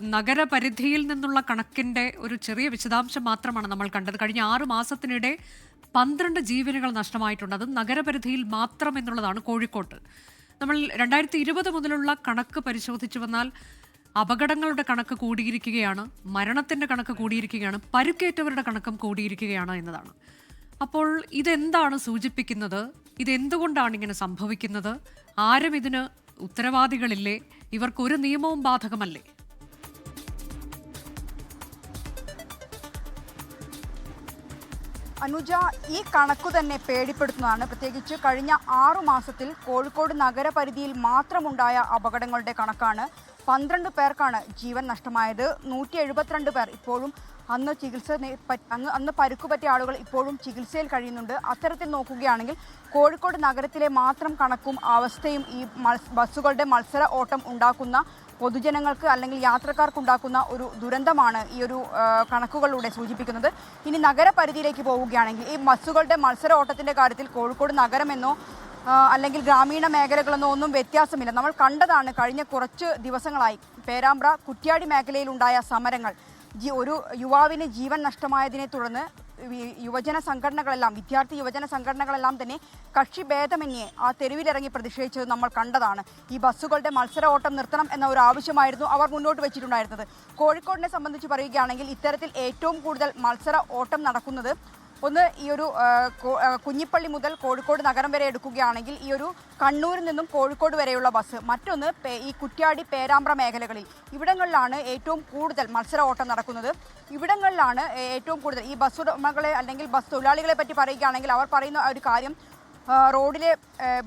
നഗരപരിധിയിൽ നിന്നുള്ള കണക്കിന്റെ ഒരു ചെറിയ വിശദാംശം മാത്രമാണ് നമ്മൾ കണ്ടത്. കഴിഞ്ഞ ആറ് മാസത്തിനിടെ പന്ത്രണ്ട് ജീവനുകൾ നഷ്ടമായിട്ടുണ്ട്. അത് നഗരപരിധിയിൽ മാത്രം എന്നുള്ളതാണ് കോഴിക്കോട്ട്. നമ്മൾ രണ്ടായിരത്തി ഇരുപത് മുതലുള്ള കണക്ക് പരിശോധിച്ചു വന്നാൽ അപകടങ്ങളുടെ കണക്ക് കൂടിയിരിക്കുകയാണ് മരണത്തിന്റെ കണക്ക് കൂടിയിരിക്കുകയാണ് പരുക്കേറ്റവരുടെ കണക്കും കൂടിയിരിക്കുകയാണ് എന്നതാണ്. അപ്പോൾ ഇതെന്താണ് സൂചിപ്പിക്കുന്നത്? ഇതെന്തുകൊണ്ടാണ് ഇങ്ങനെ സംഭവിക്കുന്നത്? ആരും ഇതിന് ഉത്തരവാദികളില്ലേ? ഇവർക്ക് ഒരു നിയമവും ബാധകമല്ലേ? അനുജ ഈ കണക്കു തന്നെ പേടിപ്പെടുത്തുന്നതാണ്. പ്രത്യേകിച്ച് കഴിഞ്ഞ ആറു മാസത്തിൽ കോഴിക്കോട് നഗരപരിധിയിൽ മാത്രമുണ്ടായ അപകടങ്ങളുടെ കണക്കാണ് പന്ത്രണ്ട് പേർക്കാണ് ജീവൻ നഷ്ടമായത്. നൂറ്റി എഴുപത്തിരണ്ട് പേർ ഇപ്പോഴും അന്ന് ചികിത്സ അന്ന് അന്ന് പരുക്കു പറ്റിയ ആളുകൾ ഇപ്പോഴും ചികിത്സയിൽ കഴിയുന്നുണ്ട്. അത്തരത്തിൽ നോക്കുകയാണെങ്കിൽ കോഴിക്കോട് നഗരത്തിലെ മാത്രം കണക്കും അവസ്ഥയും ഈ ബസ്സുകളുടെ മത്സര ഓട്ടം ഉണ്ടാക്കുന്ന പൊതുജനങ്ങൾക്ക് അല്ലെങ്കിൽ യാത്രക്കാർക്ക് ഉണ്ടാക്കുന്ന ഒരു ദുരന്തമാണ് ഈ ഒരു കണക്കുകളിലൂടെ സൂചിപ്പിക്കുന്നത്. ഇനി നഗരപരിധിയിലേക്ക് പോവുകയാണെങ്കിൽ ഈ ബസ്സുകളുടെ മത്സര ഓട്ടത്തിന്റെ കാര്യത്തിൽ കോഴിക്കോട് നഗരമെന്നോ അല്ലെങ്കിൽ ഗ്രാമീണ മേഖലകളെന്നോ ഒന്നും വ്യത്യാസമില്ല. നമ്മൾ കണ്ടതാണ് കഴിഞ്ഞ കുറച്ച് ദിവസങ്ങളായി പേരാമ്പ്ര കുറ്റ്യാടി മേഖലയിലുണ്ടായ സമരങ്ങൾ. ഒരു യുവാവിന് ജീവൻ നഷ്ടമായതിനെ തുടർന്ന് യുവജന സംഘടനകളെല്ലാം വിദ്യാർത്ഥി യുവജന സംഘടനകളെല്ലാം തന്നെ കക്ഷി ഭേദമന്യേ ആ തെരുവിലിറങ്ങി പ്രതിഷേധിച്ചത് നമ്മൾ കണ്ടതാണ്. ഈ ബസ്സുകളുടെ മത്സര ഓട്ടം നിർത്തണം എന്ന ഒരു ആവശ്യമായിരുന്നു അവർ മുന്നോട്ട് വെച്ചിട്ടുണ്ടായിരുന്നത്. കോഴിക്കോടിനെ സംബന്ധിച്ച് പറയുകയാണെങ്കിൽ ഇത്തരത്തിൽ ഏറ്റവും കൂടുതൽ മത്സര ഓട്ടം നടക്കുന്നത് ഒന്ന് ഈ ഒരു കുഞ്ഞിപ്പള്ളി മുതൽ കോഴിക്കോട് നഗരം വരെ എടുക്കുകയാണെങ്കിൽ ഈ ഒരു കണ്ണൂരിൽ നിന്നും കോഴിക്കോട് വരെയുള്ള ബസ്. മറ്റൊന്ന് ഈ കുറ്റ്യാടി പേരാമ്പ്ര മേഖലകളിൽ. ഇവിടങ്ങളിലാണ് ഏറ്റവും കൂടുതൽ മത്സര ഓട്ടം നടക്കുന്നത്. ഇവിടങ്ങളിലാണ് ഏറ്റവും കൂടുതൽ ഈ ബസ് ഉടമകളെ അല്ലെങ്കിൽ ബസ് തൊഴിലാളികളെ പറ്റി പറയുകയാണെങ്കിൽ അവർ പറയുന്ന ഒരു കാര്യം റോഡിലെ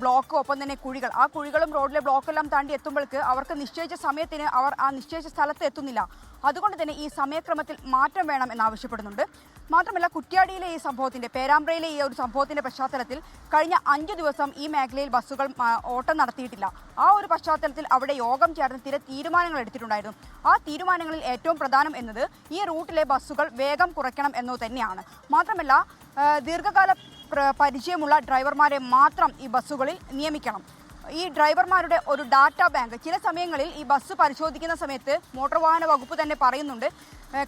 ബ്ലോക്ക് ഒപ്പം തന്നെ കുഴികൾ. ആ കുഴികളും റോഡിലെ ബ്ലോക്കെല്ലാം താണ്ടി എത്തുമ്പോഴേക്ക് അവർക്ക് നിശ്ചയിച്ച സമയത്തിന് അവർ ആ നിശ്ചയിച്ച സ്ഥലത്ത് എത്തുന്നില്ല. അതുകൊണ്ട് തന്നെ ഈ സമയക്രമത്തിൽ മാറ്റം വേണം എന്നാവശ്യപ്പെടുന്നുണ്ട്. മാത്രമല്ല കുറ്റ്യാടിയിലെ ഈ സംഭവത്തിന്റെ പേരാമ്പ്രയിലെ ഈ ഒരു സംഭവത്തിന്റെ പശ്ചാത്തലത്തിൽ കഴിഞ്ഞ അഞ്ച് ദിവസം ഈ മേഖലയിൽ ബസ്സുകൾ ഓട്ടം നടത്തിയിട്ടില്ല. ആ ഒരു പശ്ചാത്തലത്തിൽ അവിടെ യോഗം ചേർന്ന് ചില തീരുമാനങ്ങൾ എടുത്തിട്ടുണ്ടായിരുന്നു. ആ തീരുമാനങ്ങളിൽ ഏറ്റവും പ്രധാനം എന്നത് ഈ റൂട്ടിലെ ബസ്സുകൾ വേഗം കുറയ്ക്കണം എന്നു തന്നെയാണ്. മാത്രമല്ല ദീർഘകാല പരിചയമുള്ള ഡ്രൈവർമാരെ മാത്രം ഈ ബസ്സുകളിൽ നിയമിക്കണം. ഈ ഡ്രൈവർമാരുടെ ഒരു ഡാറ്റ ബാങ്ക് ചില സമയങ്ങളിൽ ഈ ബസ് പരിശോധിക്കുന്ന സമയത്ത് മോട്ടോർ വാഹന വകുപ്പ് തന്നെ പറയുന്നുണ്ട്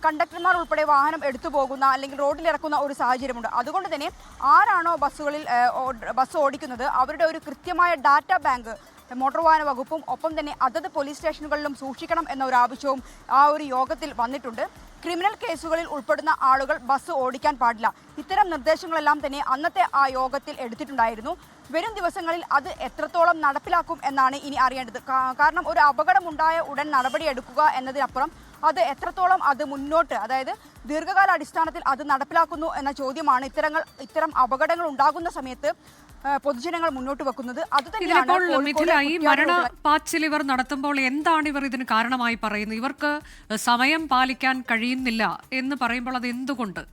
കണ്ടക്ടർമാർ ഉൾപ്പെടെ വാഹനം എടുത്തു പോകുന്ന അല്ലെങ്കിൽ റോഡിൽ ഇറക്കുന്ന ഒരു സാഹചര്യമുണ്ട്. അതുകൊണ്ട് തന്നെ ആരാണോ ബസ്സുകളിൽ ബസ് ഓടിക്കുന്നത് അവരുടെ ഒരു കൃത്യമായ ഡാറ്റ ബാങ്ക് മോട്ടോർ വാഹന വകുപ്പും ഒപ്പം തന്നെ അതത് പോലീസ് സ്റ്റേഷനുകളിലും സൂക്ഷിക്കണം എന്ന ഒരു ആവശ്യവും ആ ഒരു യോഗത്തിൽ വന്നിട്ടുണ്ട്. ക്രിമിനൽ കേസുകളിൽ ഉൾപ്പെടുന്ന ആളുകൾ ബസ് ഓടിക്കാൻ പാടില്ല. ഇത്തരം നിർദ്ദേശങ്ങളെല്ലാം തന്നെ അന്നത്തെ ആ യോഗത്തിൽ എടുത്തിട്ടുണ്ടായിരുന്നു. വരും ദിവസങ്ങളിൽ അത് എത്രത്തോളം നടപ്പിലാക്കും എന്നാണ് ഇനി അറിയേണ്ടത്. കാരണം ഒരു അപകടമുണ്ടായ ഉടൻ നടപടിയെടുക്കുക എന്നതിനപ്പുറം അത് എത്രത്തോളം അത് മുന്നോട്ട് അതായത് ദീർഘകാല അടിസ്ഥാനത്തിൽ അത് നടപ്പിലാക്കുന്നു എന്ന ചോദ്യമാണ് ഇത്തരങ്ങൾ ഇത്തരം അപകടങ്ങൾ ഉണ്ടാകുന്ന സമയത്ത് പൊതുജനങ്ങൾ മുന്നോട്ട് വെക്കുന്നത് അത് തന്നെയാണ് ഈ മരണ പാച്ചിൽ ഇവർ നടത്തുമ്പോൾ എന്താണ് ഇവർ ഇതിന് കാരണമായി പറയുന്നത്? ഇവർക്ക് സമയം പാലിക്കാൻ കഴിയുന്നില്ല എന്ന് പറയുമ്പോൾ അത് എന്തുകൊണ്ട്?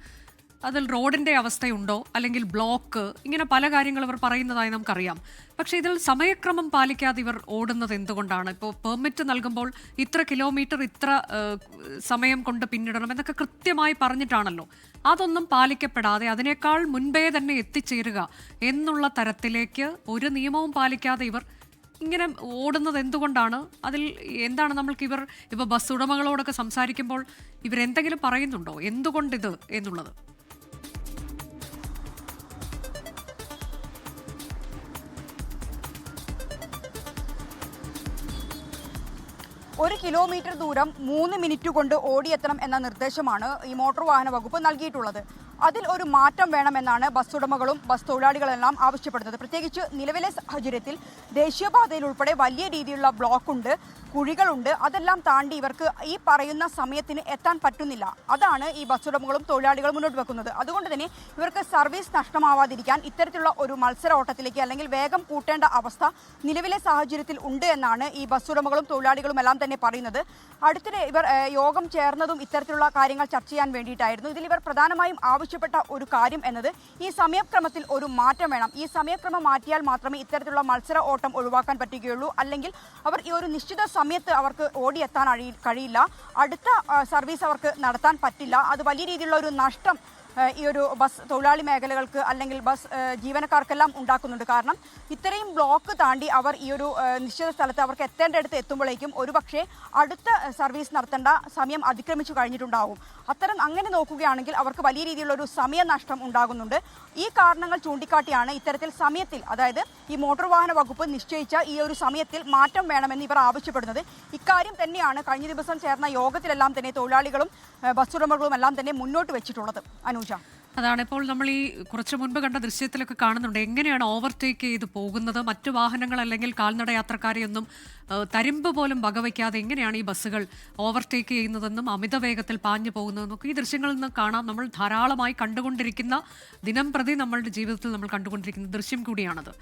അതിൽ റോഡിന്റെ അവസ്ഥയുണ്ടോ? അല്ലെങ്കിൽ ബ്ലോക്ക്? ഇങ്ങനെ പല കാര്യങ്ങൾ ഇവർ പറയുന്നതായി നമുക്കറിയാം. പക്ഷെ ഇതിൽ സമയക്രമം പാലിക്കാതെ ഇവർ ഓടുന്നത് എന്തുകൊണ്ടാണ്? ഇപ്പോൾ പെർമിറ്റ് നൽകുമ്പോൾ ഇത്ര കിലോമീറ്റർ ഇത്ര സമയം കൊണ്ട് പിന്നിടണം എന്നൊക്കെ കൃത്യമായി പറഞ്ഞിട്ടാണല്ലോ. അതൊന്നും പാലിക്കപ്പെടാതെ അതിനേക്കാൾ മുൻപേ തന്നെ എത്തിച്ചേരുക എന്നുള്ള തരത്തിലേക്ക് ഒരു നിയമവും പാലിക്കാതെ ഇവർ ഇങ്ങനെ ഓടുന്നത് എന്തുകൊണ്ടാണ്? അതിൽ എന്താണ് നമ്മൾക്ക് ഇവർ ഇപ്പോൾ ബസ് ഉടമകളോടൊക്കെ സംസാരിക്കുമ്പോൾ ഇവരെന്തെങ്കിലും പറയുന്നുണ്ടോ? എന്തുകൊണ്ടിത് എന്നുള്ളത്? ഒരു കിലോമീറ്റർ ദൂരം മൂന്ന് മിനിറ്റ് കൊണ്ട് ഓടിയെത്തണം എന്ന നിർദ്ദേശമാണ് ഈ മോട്ടോർ വാഹന വകുപ്പ് നൽകിയിട്ടുള്ളത്. അതിൽ ഒരു മാറ്റം വേണമെന്നാണ് ബസ് ഉടമകളും ബസ് തൊഴിലാളികളെല്ലാം ആവശ്യപ്പെടുന്നത്. പ്രത്യേകിച്ച് നിലവിലെ സാഹചര്യത്തിൽ ദേശീയപാതയിൽ ഉൾപ്പെടെ വലിയ രീതിയിലുള്ള ബ്ലോക്കുണ്ട്. കുഴികളുണ്ട്. അതെല്ലാം താണ്ടി ഇവർക്ക് ഈ പറയുന്ന സമയത്തിന് എത്താൻ പറ്റുന്നില്ല. അതാണ് ഈ ബസ് ഉടമകളും തൊഴിലാളികളും മുന്നോട്ട് വെക്കുന്നത്. അതുകൊണ്ട് തന്നെ ഇവർക്ക് സർവീസ് നഷ്ടമാവാതിരിക്കാൻ ഇത്തരത്തിലുള്ള ഒരു മത്സര ഓട്ടത്തിലേക്ക് അല്ലെങ്കിൽ വേഗം കൂട്ടേണ്ട അവസ്ഥ നിലവിലെ സാഹചര്യത്തിൽ ഉണ്ട് എന്നാണ് ഈ ബസ് ഉടമകളും തൊഴിലാളികളും എല്ലാം തന്നെ പറയുന്നത്. അടുത്തിടെ ഇവർ യോഗം ചേർന്നതും ഇത്തരത്തിലുള്ള കാര്യങ്ങൾ ചർച്ച ചെയ്യാൻ വേണ്ടിയിട്ടായിരുന്നു. ഇതിൽ ഇവർ പ്രധാനമായും ആവശ്യപ്പെട്ട ഒരു കാര്യം എന്നത് ഈ സമയക്രമത്തിൽ ഒരു മാറ്റം വേണം. ഈ സമയക്രമം മാറ്റിയാൽ മാത്രമേ ഇത്തരത്തിലുള്ള മത്സര ഓട്ടം ഒഴിവാക്കാൻ പറ്റുകയുള്ളൂ. അല്ലെങ്കിൽ അവർ ഈ ഒരു നിശ്ചിത സമയത്ത് അവർക്ക് ഓടിയെത്താൻ കഴി- കഴിയില്ല. അടുത്ത സർവീസ് അവർക്ക് നടത്താൻ പറ്റില്ല. അത് വലിയ രീതിയിലുള്ള ഒരു നഷ്ടം ഈ ഒരു ബസ് തൊഴിലാളി മേഖലകൾക്ക് അല്ലെങ്കിൽ ബസ് ജീവനക്കാർക്കെല്ലാം ഉണ്ടാക്കുന്നുണ്ട്. കാരണം ഇത്രയും ബ്ലോക്ക് താണ്ടി അവർ ഈ ഒരു നിശ്ചിത സ്ഥലത്ത് അവർക്ക് എത്തേണ്ടടുത്ത് എത്തുമ്പോഴേക്കും ഒരുപക്ഷെ അടുത്ത സർവീസ് നടത്തേണ്ട സമയം അതിക്രമിച്ചു കഴിഞ്ഞിട്ടുണ്ടാവും. അത്തരം അങ്ങനെ നോക്കുകയാണെങ്കിൽ അവർക്ക് വലിയ രീതിയിലുള്ള ഒരു സമയനഷ്ടം ഉണ്ടാകുന്നുണ്ട്. ഈ കാരണങ്ങൾ ചൂണ്ടിക്കാട്ടിയാണ് ഇത്തരത്തിൽ സമയത്തിൽ അതായത് ഈ മോട്ടോർ വാഹന വകുപ്പ് നിശ്ചയിച്ച ഈ ഒരു സമയത്തിൽ മാറ്റം വേണമെന്ന് ഇവർ ആവശ്യപ്പെടുന്നത്. ഇക്കാര്യം തന്നെയാണ് കഴിഞ്ഞ ദിവസം ചേർന്ന യോഗത്തിലെല്ലാം തന്നെ തൊഴിലാളികളും ബസ് ഉടമകളും എല്ലാം തന്നെ മുന്നോട്ട് വെച്ചിട്ടുള്ളത്. അനുജ അതാണ് ഇപ്പോൾ നമ്മൾ ഈ കുറച്ച് മുൻപ് കണ്ട ദൃശ്യത്തിലൊക്കെ കാണുന്നുണ്ട്. എങ്ങനെയാണ് ഓവർടേക്ക് ചെയ്ത് പോകുന്നത്? മറ്റു വാഹനങ്ങൾ അല്ലെങ്കിൽ കാൽനട യാത്രക്കാരെയൊന്നും തരിമ്പ് പോലും വകവയ്ക്കാതെ എങ്ങനെയാണ് ഈ ബസ്സുകൾ ഓവർടേക്ക് ചെയ്യുന്നതെന്നും അമിത വേഗത്തിൽ പാഞ്ഞു പോകുന്നതെന്നും ഒക്കെ ഈ ദൃശ്യങ്ങളിൽ നിന്ന് കാണാം. നമ്മൾ ധാരാളമായി കണ്ടുകൊണ്ടിരിക്കുന്ന ദിനം പ്രതി നമ്മളുടെ ജീവിതത്തിൽ നമ്മൾ കണ്ടുകൊണ്ടിരിക്കുന്ന ദൃശ്യം കൂടിയാണത്.